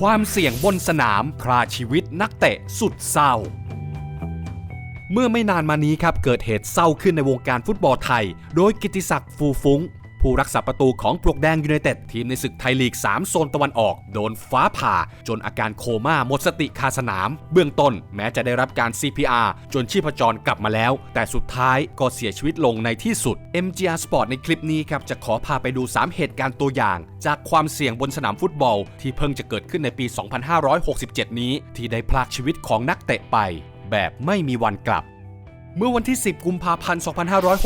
ความเสี่ยงบนสนามคราชีวิตนักเตะสุดเศร้า เมื่อไม่นานมานี้ครับเกิดเหตุเศร้าขึ้นในวงการฟุตบอลไทย โดยกิติศักดิ์ฟูฟุ้ง ผู้รักษาประตูของปลวกแดงยูไนเต็ดทีมในศึกไทยลีก 3 โซนตะวันออก โดนฟ้าผ่า จนอาการโคม่าหมดสติคาสนาม เบื้องต้นแม้จะได้รับการ CPR จนชีพจรกลับมาแล้ว แต่สุดท้ายก็เสียชีวิตลงในที่สุด MGR Sport ในคลิปนี้ครับจะขอพาไปดู 3 เหตุการณ์ตัวอย่าง จากความเสี่ยงบนสนามฟุตบอล ที่เพิ่งจะเกิดขึ้นในปี 2567 นี้ ที่ได้พลากชีวิตของนักเตะไป แบบไม่มีวันกลับ เมื่อวันที่ 10 กุมภาพันธ์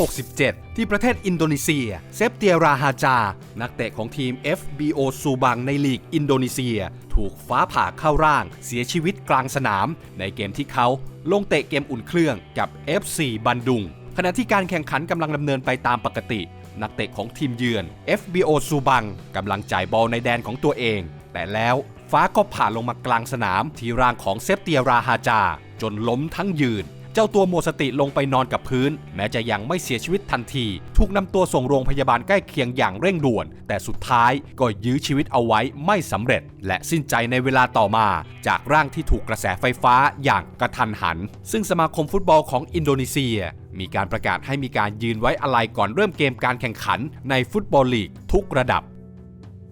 2567 ที่ประเทศอินโดนีเซีย เซฟเตียราฮาจา นักเตะของทีม FBO ซูบังในลีกอินโดนีเซีย ถูกฟ้าผ่าเข้าร่าง เสียชีวิตกลางสนาม ในเกมที่เขาลงเตะเกมอุ่นเครื่องกับ FC บันดุง ขณะที่การแข่งขันกำลังดำเนินไปตามปกติ นักเตะของทีมเยือน FBO ซูบังกำลังจ่ายบอลในแดนของตัวเอง แต่แล้วฟ้าก็ผ่าลงมากลางสนามที่ร่างของเซฟเตียราฮาจา จนล้มทั้งยืน เจ้าตัวหมดสติลงไปนอนกับพื้น แม้จะยังไม่เสียชีวิตทันที ถูกนำตัวส่งโรงพยาบาลใกล้เคียงอย่างเร่งด่วน แต่สุดท้ายก็ยื้อชีวิตเอาไว้ไม่สำเร็จ และสิ้นใจในเวลาต่อมา จากร่างที่ถูกกระแสไฟฟ้าอย่างกระทันหัน ซึ่งสมาคมฟุตบอลของอินโดนีเซียมีการประกาศให้มีการยืนไว้อะไรก่อนเริ่มเกมการแข่งขันในฟุตบอลลีกทุกระดับ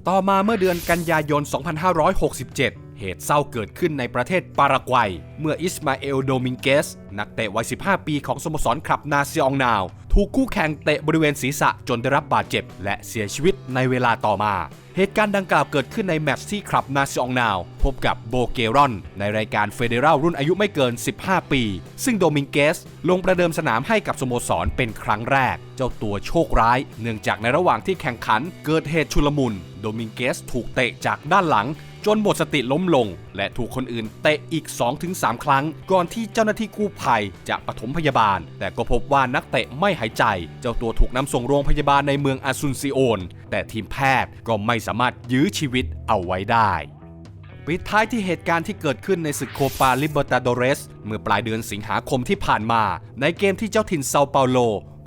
ต่อมาเมื่อเดือนกันยายน 2567 เหตุเศร้าเกิดขึ้นในประเทศปารากวัย เมื่ออิสมาเอลโดมิงเกส นักเตะวัย 15 ปีของสโมสรคลับนาซิองนาว ถูกคู่แข่งเตะบริเวณศีรษะจนได้รับบาดเจ็บ และเสียชีวิตในเวลาต่อมา เหตุการณ์ดังกล่าวเกิดขึ้นในแมตช์ที่คลับนาซิองนาว พบกับโบเกรอน ในรายการเฟเดรัลรุ่นอายุไม่เกิน 15 ปี ซึ่งโดมิงเกส ลงประเดิมสนามให้กับสโมสรเป็นครั้งแรก เจ้าตัวโชคร้าย เนื่องจากในระหว่างที่แข่งขันเกิดเหตุชุลมุน โดมิงเกสถูกเตะจากด้านหลัง จนหมดสติล้มลง และถูกคนอื่นเตะอีก 2-3 ครั้ง ก่อนที่เจ้าหน้าที่กู้ภัยจะปฐมพยาบาล แต่ก็พบว่านักเตะไม่หายใจ เจ้าตัวถูกนำส่งโรงพยาบาลในเมืองอาซุนซิโอน แต่ทีมแพทย์ก็ไม่สามารถยื้อชีวิตเอาไว้ได้ปิดท้ายที่เหตุการณ์ที่เกิดขึ้นในศึกโคปาลิเบอร์ตาโดเรส เมื่อปลายเดือนสิงหาคมที่ผ่านมา ในเกมที่เจ้าถิ่นเซาเปาโล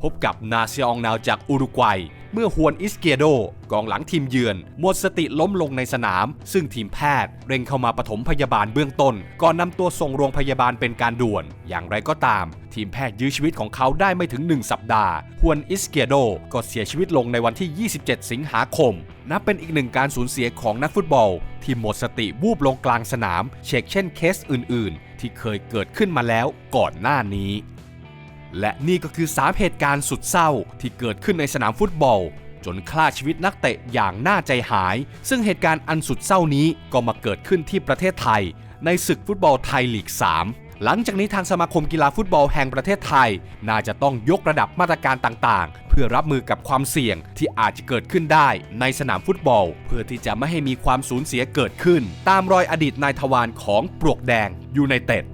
พบกับนาเซียองนาวจากอุรุกวัย เมื่อฮวนอิสเกียโดกองหลังทีมเยือน หมดสติล้มลงในสนาม ซึ่งทีมแพทย์เร่งเข้ามาปฐมพยาบาลเบื้องต้น ก่อนนำตัวส่งโรงพยาบาลเป็นการด่วน อย่างไรก็ตาม ทีมแพทย์ยื้อชีวิตของเขาได้ไม่ถึง 1 สัปดาห์ฮวนอิสเกียโดก็เสียชีวิตลงในวันที่ 27 สิงหาคม นับเป็นอีกหนึ่งการสูญเสียของนักฟุตบอล ที่หมดสติวูบลงกลางสนาม เชกเช่นเคสอื่น ๆ ที่เคยเกิดขึ้นมาแล้วก่อนหน้านี้ และนี่ก็คือ3เหตุการณ์สุดเศร้าที่เกิดขึ้นในสนามฟุตบอล จนฆ่าชีวิตนักเตะอย่างน่าใจหาย ซึ่งเหตุการณ์อันสุดเศร้านี้ก็มาเกิดขึ้นที่ประเทศไทย ในศึกฟุตบอลไทยลีก 3 หลังจากนี้ทางสมาคมกีฬาฟุตบอลแห่งประเทศไทย น่าจะต้องยกระดับมาตรการต่างๆ เพื่อรับมือกับความเสี่ยงที่อาจจะเกิดขึ้นได้ในสนามฟุตบอล เพื่อที่จะไม่ให้มีความสูญเสียเกิดขึ้น ตามรอยอดีตนายทวารของปลวกแดงยูไนเต็ด